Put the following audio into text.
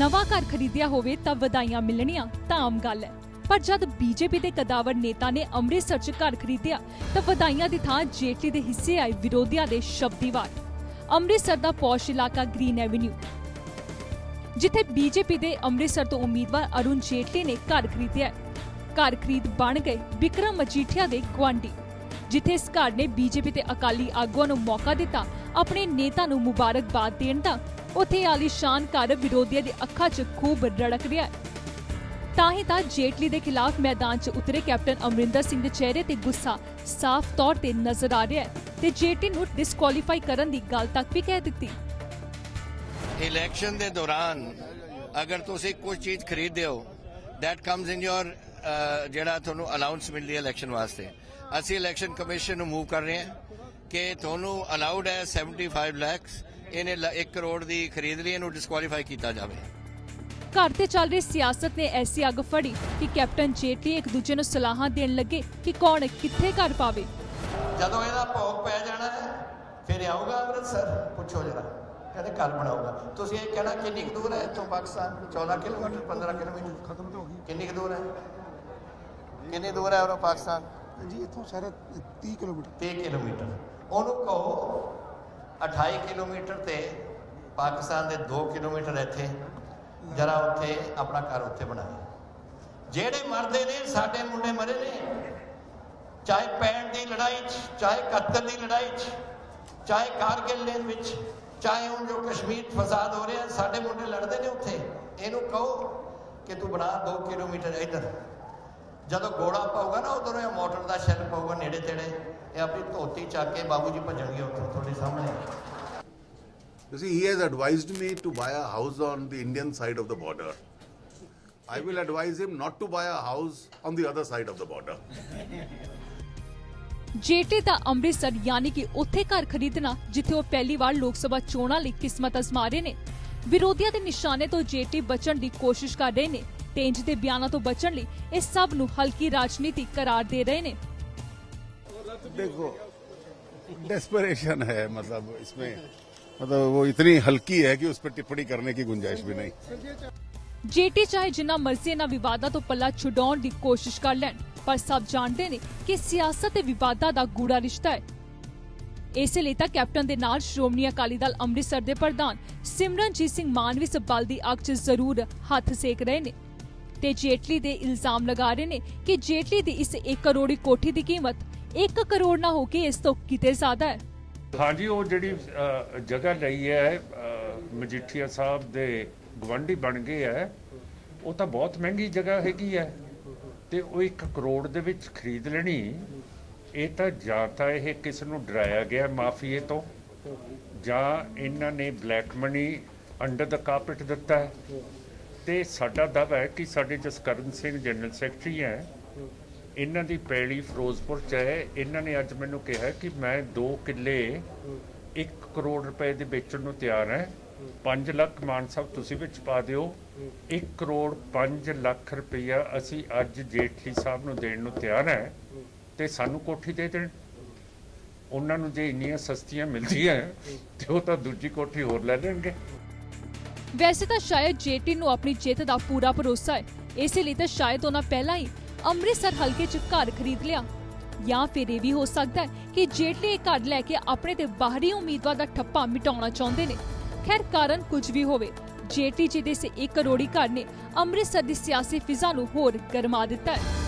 ਨਵਾਂ ਘਰ ਖਰੀਦਿਆ ਹੋਵੇ ਤਾਂ ਵਧਾਈਆਂ ਮਿਲਣੀਆਂ ਤਾਂ ਆਮ ਗੱਲ ਹੈ। ਪਰ ਜਦ ਬੀਜੇਪੀ ਦੇ ਕਦਾਵਰ ਨੇਤਾ ਨੇ ਅੰਮ੍ਰਿਤਸਰ 'ਚ ਘਰ ਖਰੀਦਿਆ, ਤਾਂ ਵਧਾਈਆਂ ਦੀ ਥਾਂ ਜੇਟਲੀ ਦੇ ਹਿੱਸੇ ਆਏ ਵਿਰੋਧੀਆਂ ਦੇ ਸ਼ਬਦੀ ਅੰਮ੍ਰਿਤਸਰ ਦਾ ਪੌਸ਼ ਇਲਾਕਾ ਗ੍ਰੀਨ ਐਵਨਿਊ। ਜਿੱਥੇ ਬੀਜੇਪੀ ਦੇ ਅੰਮ੍ਰਿਤਸਰ ਤੋਂ ਉਮੀਦਵਾਰ ਅਰੁਣ ਜੇਟਲੀ ਨੇ ਘਰ ਖਰੀਦਿਆ ਘਰ ਖਰੀਦ ਬਣ ਗਏ ਵਿਕਰਮ ਮਜੀਠੀਆ ਦੇ ਗੁਆਂਢੀ, ਜਿੱਥੇ ਇਸ ਘਰ ਨੇ ਬੀਜੇਪੀ ਤੇ ਅਕਾਲੀ ਆਗੂਆਂ ਨੂੰ ਮੌਕਾ ਦਿੱਤਾ, ਆਪਣੇ ਨੇਤਾ ਨੂੰ ਮੁਬਾਰਕਬਾਦ ਦੇਣ ਦਾ ਉੱਥੇ ਆਲੀਸ਼ਾਨ ਘਰ ਵਿਰੋਧੀਆਂ ਦੀ ਅੱਖਾਂ 'ਚ ਖੂਬ ਰੜਕ ਰਿਹਾ ਹੈ। ਤਾਂ ਹੀ ਤਾਂ ਜੇਟਲੀ ਦੇ ਖਿਲਾਫ ਮੈਦਾਨ 'ਚ ਉਤਰੇ ਕੈਪਟਨ ਅਮਰਿੰਦਰ ਸਿੰਘ ਦੇ ਚਿਹਰੇ ਤੇ ਗੁੱਸਾ ਸਾਫ਼ ਤੌਰ ਤੇ ਨਜ਼ਰ ਆ ਰਿਹਾ ਹੈ ਤੇ ਜੇਟਲੀ ਨੂੰ ਡਿਸਕੁਆਲੀਫਾਈ ਕਰਨ ਦੀ ਗੱਲ ਤੱਕ ਵੀ ਕਹਿ ਦਿੱਤੀ। ਇਲੈਕਸ਼ਨ ਦੇ ਦੌਰਾਨ ਅਗਰ ਤੁਸੀਂ ਕੁਝ ਚੀਜ਼ ਖਰੀਦਦੇ ਹੋ, that comes in your ਜਿਹੜਾ ਤੁਹਾਨੂੰ ਅਲਾਉਂਸ ਮਿਲਦੀ ਹੈ ਇਲੈਕਸ਼ਨ ਵਾਸਤੇ। ਅਸੀਂ ਇਲੈਕਸ਼ਨ ਕਮਿਸ਼ਨ ਨੂੰ ਮੂਵ ਕਰ ਰਹੇ ਹਾਂ ਕਿ ਤੁਹਾਨੂੰ ਅਲਾਉਡ ਹੈ 75 ਲੱਖ ਇਹਨੇ 1 ਕਰੋੜ ਦੀ ਖਰੀਦ ਲਈ ਇਹਨੂੰ ਡਿਸਕੁਆਲੀਫਾਈ ਕੀਤਾ ਜਾਵੇ। ਘਰ ਤੇ ਚੱਲ ਰਹੀ ਸਿਆਸਤ ਨੇ ਐਸੀ ਅੱਗ ਫੜੀ ਕਿ ਕੈਪਟਨ ਜੇਟਲੀ ਇੱਕ ਦੂਜੇ ਨੂੰ ਸਲਾਹਾਂ ਦੇਣ ਲੱਗੇ ਕਿ ਕੌਣ ਕਿੱਥੇ ਘਰ ਪਾਵੇ। ਜਦੋਂ ਇਹਦਾ ਭੋਗ ਪੈ ਜਾਣਾ ਹੈ ਫਿਰ ਆਊਗਾ ਅੰਮ੍ਰਿਤਸਰ। ਪੁੱਛੋ ਜਰਾ ਕਹਿੰਦੇ ਘਰ ਬਣਾਊਗਾ। ਤੁਸੀਂ ਇਹ ਕਹਿਣਾ ਕਿੰਨੀ ਕੁ ਦੂਰ ਹੈ ਇੱਥੋਂ ਪਾਕਿਸਤਾਨ? 14 kilometre 15 kilometre. ਖਤਮ ਤਾਂ ਹੋ ਗਈ। ਕਿੰਨੀ ਕੁ ਦੂਰ ਹੈ? ਕਿੰਨੀ ਦੂਰ ਹੈ ਉਹ ਪਾਕਿਸਤਾਨ? ਜੀ ਇੱਥੋਂ ਸਾਰਾ 30 ਕਿਲੋਮੀਟਰ। 30 ਕਿਲੋਮੀਟਰ। ਉਹਨੂੰ ਕਹੋ 28 ਕਿਲੋਮੀਟਰ ਤੇ ਪਾਕਿਸਤਾਨ ਦੇ 2 ਕਿਲੋਮੀਟਰ ਇੱਥੇ, ਜਰਾ ਉੱਥੇ ਆਪਣਾ ਘਰ ਉੱਥੇ ਬਣਾਏ ਜਿਹੜੇ ਮਰਦੇ ਨੇ, ਸਾਡੇ ਮੁੰਡੇ ਮਰੇ ਨੇ। ਚਾਹੇ ਪੈਣ ਦੀ ਲੜਾਈ 'ਚ, ਚਾਹੇ 71 ਦੀ ਲੜਾਈ 'ਚ, ਚਾਹੇ ਕਾਰਗਿਲ ਦੇ ਵਿੱਚ, ਚਾਹੇ ਹੁਣ ਜੋ ਕਸ਼ਮੀਰ 'ਚ ਫਸਾਦ ਹੋ ਰਿਹਾ, ਸਾਡੇ ਮੁੰਡੇ ਲੜਦੇ ਨੇ ਉੱਥੇ। ਇਹਨੂੰ ਕਹੋ ਕਿ ਤੂੰ ਬਣਾ 2 ਕਿਲੋਮੀਟਰ ਇੱਧਰ। ਜਦੋਂ ਗੋੜਾ ਪਾਊਗਾ ਨਾ, ਉਧਰੋਂ ਇਹ ਮੋਟਰ ਦਾ ਸ਼ੈਲ ਪਾਊਗਾ ਨੇੜੇ ਤੇੜੇ। ਇਹ ਆਪਣੀ ਧੋਤੀ ਚੱਕ ਕੇ ਬਾਬੂ ਜੀ ਭੱਜਣਗੇ ਉੱਥੋਂ ਤੁਹਾਡੇ ਸਾਹਮਣੇ You see, he has advised me to buy a house on the Indian side of the border. I will advise him not to buy a house on the other side of the border. Jaitley ਦਾ ਅੰਮ੍ਰਿਤਸਰ ਯਾਨੀ ਕਿ ਉੱਥੇ ਘਰ ਖਰੀਦਣਾ ਜਿੱਥੇ ਉਹ ਪਹਿਲੀ ਵਾਰ ਲੋਕ ਸਭਾ ਚੋਣਾਂ ਲਈ ਕਿਸਮਤ ਅਜ਼ਮਾ ਰਹੇ ਨੇ ਵਿਰੋਧੀਆਂ ਦੇ ਨਿਸ਼ਾਨੇ ਤੋਂ ਜੇਟਲੀ ਬਚਣ ਦੀ ਕੋਸ਼ਿਸ਼ ਕਰ ਰਹੇ ਨੇ ਤੇ ਇੰਜ ਦੇ ਬਿਆਨਾਂ ਤੋਂ ਬਚਣ ਲਈ ਇਹ ਸਭ ਨੂੰ ਹਲਕੀ ਰਾਜਨੀਤੀ ਕਰਾਰ ਦੇ ਰਹੇ ਨੇ देखो डेस्परेशन है मतलब इसमें मतलब वो इतनी हल्की है कि उस पर टिप्पणी करने की गुंजाइश भी नहीं ਜੇਟੀ ਚਾਹੇ ਜਿੰਨਾ ਮਰਜ਼ੀ ਇਹਨਾਂ ਵਿਵਾਦਾਂ ਤੋਂ ਪੱਲਾ ਛੁਡਾਉਣ ਦੀ ਕੋਸ਼ਿਸ਼ ਕਰ ਲੈਣ ਪਰ ਸਭ ਜਾਣਦੇ ਨੇ ਕਿ ਸਿਆਸਤ ਤੇ ਵਿਵਾਦਾਂ ਦਾ ਗੂੜਾ ਰਿਸ਼ਤਾ ਹੈ ਇਸੇ ਲਈ ਤਾਂ ਕੈਪਟਨ ਦੇ ਨਾਲ ਸ਼੍ਰੋਮਣੀ ਅਕਾਲੀ ਦਲ ਅੰਮ੍ਰਿਤਸਰ ਦੇ ਪ੍ਰਧਾਨ ਸਿਮਰਨਜੀਤ ਸਿੰਘ ਮਾਨ ਵੀ ਇਸ ਬਲ ਦੀ ਅੱਗ 'ਚ ਜ਼ਰੂਰ ਹੱਥ ਸੇਕ ਰਹੇ ਨੇ ਤੇ ਜੇਟਲੀ ਦੇ ਇਲਜ਼ਾਮ ਲਗਾ ਰਹੇ ਨੇ ਕਿ ਜੇਟਲੀ ਦੀ ਇਸ 1 ਕਰੋੜੀ ਕੋਠੀ ਦੀ ਕੀਮਤ 1 ਕਰੋੜ ਨਾ ਹੋ ਕੇ ਇਸ ਤੋਂ ਕਿਤੇ ਜ਼ਿਆਦਾ ਹੈ। ਹਾਂਜੀ, ਉਹ ਜਿਹੜੀ ਜਗ੍ਹਾ ਲਈ ਹੈ ਮਜੀਠੀਆ ਸਾਹਿਬ ਦੇ ਗਵੰਡੀ ਬਣ ਗਏ ਹੈ, ਉਹ ਤਾਂ ਬਹੁਤ ਮਹਿੰਗੀ ਜਗ੍ਹਾ ਹੈਗੀ ਹੈ। ਤੇ ਉਹ 1 ਕਰੋੜ ਦੇ ਵਿੱਚ ਖਰੀਦ ਲੈਣੀ, ਇਹ ਤਾਂ ਜਾਂ ਤਾਂ ਇਹ ਕਿਸ ਨੂੰ ਡਰਾਇਆ ਗਿਆ ਮਾਫੀਏ ਤੋਂ, ਜਾਂ ਇਹਨਾਂ ਨੇ ਬਲੈਕ ਮਨੀ ਅੰਡਰ ਦਾ ਕਾਰਪਟ ਦਿੱਤਾ ਹੈ। ਤੇ ਸਾਡਾ ਦਾਅਵਾ ਹੈ ਕਿ ਸਾਡੇ ਜਸਕਰਨ ਸਿੰਘ ਜਨਰਲ ਸੈਕਟਰੀ ਹੈ ਇਹਨਾਂ ਦੀ ਪੈਲੀ ਫਿਰੋਜ਼ਪੁਰ ਚ ਹੈ। ਇਹਨਾਂ ਨੇ ਅੱਜ ਮੈਨੂੰ ਕਿਹਾ ਕਿ ਮੈਂ 2 ਕਿੱਲੇ 1 ਕਰੋੜ ਰੁਪਏ ਦੇ ਵੇਚਣ ਨੂੰ ਤਿਆਰ ਹਾਂ। 5 ਲੱਖ ਮਾਨ ਸਾਹਿਬ ਤੁਸੀਂ ਵਿੱਚ ਪਾ ਦਿਓ। 1 ਕਰੋੜ 5 ਲੱਖ ਰੁਪਈਆ ਅਸੀਂ ਅੱਜ ਜੇਠੀ ਸਾਹਿਬ ਨੂੰ ਦੇਣ ਨੂੰ ਤਿਆਰ ਹੈ ਤੇ ਸਾਨੂੰ ਕੋਠੀ ਦੇ ਦੇਣ। ਉਹਨਾਂ ਨੂੰ ਜੇ ਇੰਨੀਆਂ ਸਸਤੀਆਂ ਮਿਲਦੀਆਂ ਤੇ ਉਹ ਤਾਂ ਦੂਜੀ ਕੋਠੀ ਹੋਰ ਲੈ ਲੈਣਗੇ। ਵੈਸੇ ਤਾਂ ਸ਼ਾਇਦ ਜੇਟੀ ਨੂੰ ਆਪਣੀ ਜਿੱਤ ਦਾ ਪੂਰਾ ਭਰੋਸਾ ਹੈ। ਇਸੇ ਲਈ ਤਾਂ ਸ਼ਾਇਦ ਉਹਨਾਂ ਪਹਿਲਾਂ ਹੀ ਅੰਮ੍ਰਿਤਸਰ ਹਲਕੇ 'ਚ ਘਰ ਖਰੀਦ ਲਿਆ। ਜਾਂ ਫਿਰ ਇਹ ਵੀ ਹੋ ਸਕਦਾ ਹੈ ਕਿ ਜੇਟਲੀ ਇਹ ਘਰ ਲੈ ਕੇ ਆਪਣੇ ਤੇ ਬਾਹਰੀ ਉਮੀਦਵਾਰ ਦਾ ਠੱਪਾ ਮਿਟਾਉਣਾ ਚਾਹੁੰਦੇ ਨੇ। ਖੈਰ, ਕਾਰਨ ਕੁਝ ਵੀ ਹੋਵੇ ਜੇਟਲੀ ਜੀ ਦੇ ਇਸ 1 ਕਰੋੜੀ ਘਰ ਨੇ ਅੰਮ੍ਰਿਤਸਰ ਦੀ ਸਿਆਸੀ ਫਿਜ਼ਾ ਨੂੰ ਹੋਰ ਗਰਮਾ ਦਿੱਤਾ ਹੈ।